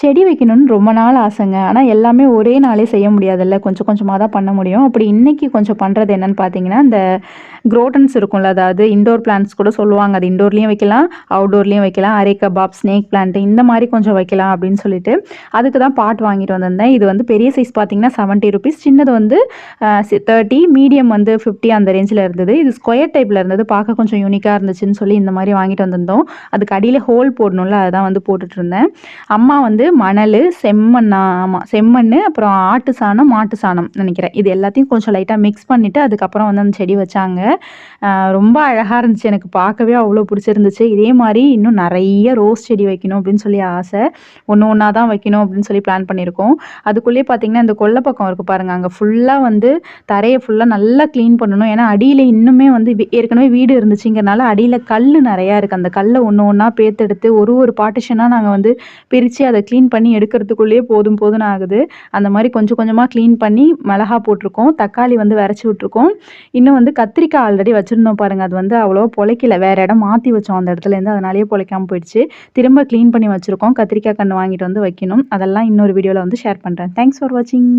செடி வைக்கணும்னு ரொம்ப நாள் ஆசைங்க. ஆனால் எல்லாமே ஒரே நாளே செய்ய முடியாதுல்ல. கொஞ்சம் கொஞ்சமாக தான் பண்ண முடியும். அப்படி இன்றைக்கி கொஞ்சம் பண்ணுறது என்னென்னு பார்த்தீங்கன்னா இந்த குரோட்டன்ஸ் இருக்கும்ல. அதாவது இண்டோர் பிளான்ட்ஸ் கூட சொல்லுவாங்க. அது இண்டோர்லேயும் வைக்கலாம் அவுடோர்லேயும் வைக்கலாம். அரே கபாப் ஸ்னேக் பிளான்ட் இந்த மாதிரி கொஞ்சம் வைக்கலாம் அப்படின்னு சொல்லிட்டு அதுக்கு தான் பாட் வாங்கிட்டு வந்திருந்தேன். இது வந்து பெரிய சைஸ் பார்த்தீங்கன்னா செவன்ட்டி ருபீஸ் சின்னது வந்து தேர்ட்டி மீடியம் வந்து ஃபிஃப்டி அந்த ரேஞ்சில் இருந்தது. இது ஸ்கொயர் டைப்பில் இருந்தது. பார்க்க கொஞ்சம் யூனிக்காக இருந்துச்சுன்னு சொல்லி இந்த மாதிரி வாங்கிட்டு வந்திருந்தோம். அதுக்கு அடியில் ஹோல் போடணும்ல. அதுதான் வந்து போட்டுட்ருந்தேன் அம்மா வந்து மணல் செம்மண்ணா ஆமாம் செம்மண் அப்புறம் ஆட்டு சாணம் மாட்டு சாணம் நினைக்கிறேன். இது எல்லாத்தையும் கொஞ்சம் லைட்டாக மிக்ஸ் பண்ணிவிட்டு அதுக்கப்புறம் வந்து அந்த செடி வச்சாங்க. ரொம்ப அழகாக இருந்துச்சு. எனக்கு பார்க்கவே அவ்வளோ பிடிச்சிருந்துச்சு. இதே மாதிரி இன்னும் நிறைய ரோஸ் செடி வைக்கணும் அப்படின்னு சொல்லி ஆசை. ஒன்று ஒன்றா தான் வைக்கணும் அப்படின்னு சொல்லி பிளான் பண்ணியிருக்கோம். அதுக்குள்ளேயே பார்த்தீங்கன்னா இந்த கொல்லை பக்கம் இருக்குது பாருங்கள் அங்கே ஃபுல்லாக வந்து தரையை ஃபுல்லாக நல்லா க்ளீன் பண்ணணும். ஏன்னா அடியில் இன்னுமே வந்து ஏற்கனவே வீடு இருந்துச்சுங்கிறனால அடியில் கல் நிறையா இருக்குது அந்த கல்லை ஒன்று ஒன்றா பேத்தெடுத்து ஒரு ஒரு பார்ட்டிஷனாக நாங்கள் வந்து பிரித்து அதை க்ளீன் க்ளீன் பண்ணி எடுக்கிறதுக்குள்ளேயே போதும் போதும் ஆகுது. அந்த மாதிரி கொஞ்சம் கொஞ்சமாக க்ளீன் பண்ணி மிளகா போட்டிருக்கோம். தக்காளி வந்து வரைச்சி விட்ருக்கோம் இன்னும் வந்து கத்திரிக்காய் ஆல்ரெடி வச்சுருந்தோம் பாருங்கள் அது வந்து அவ்வளோ பொழைக்கல. வேறு இடம் மாற்றி வச்சோம் அந்த இடத்துலேருந்து அதனாலேயே பொழைக்காமல் போயிடுச்சு. திரும்ப க்ளீன் பண்ணி வச்சுருக்கோம். கத்திரிக்காய் கன்று வாங்கிட்டு வந்து வைக்கணும். அதெல்லாம் இன்னொரு வீடியோவில் வந்து ஷேர் பண்ணுறேன் தேங்க்ஸ் ஃபார் வாட்சிங்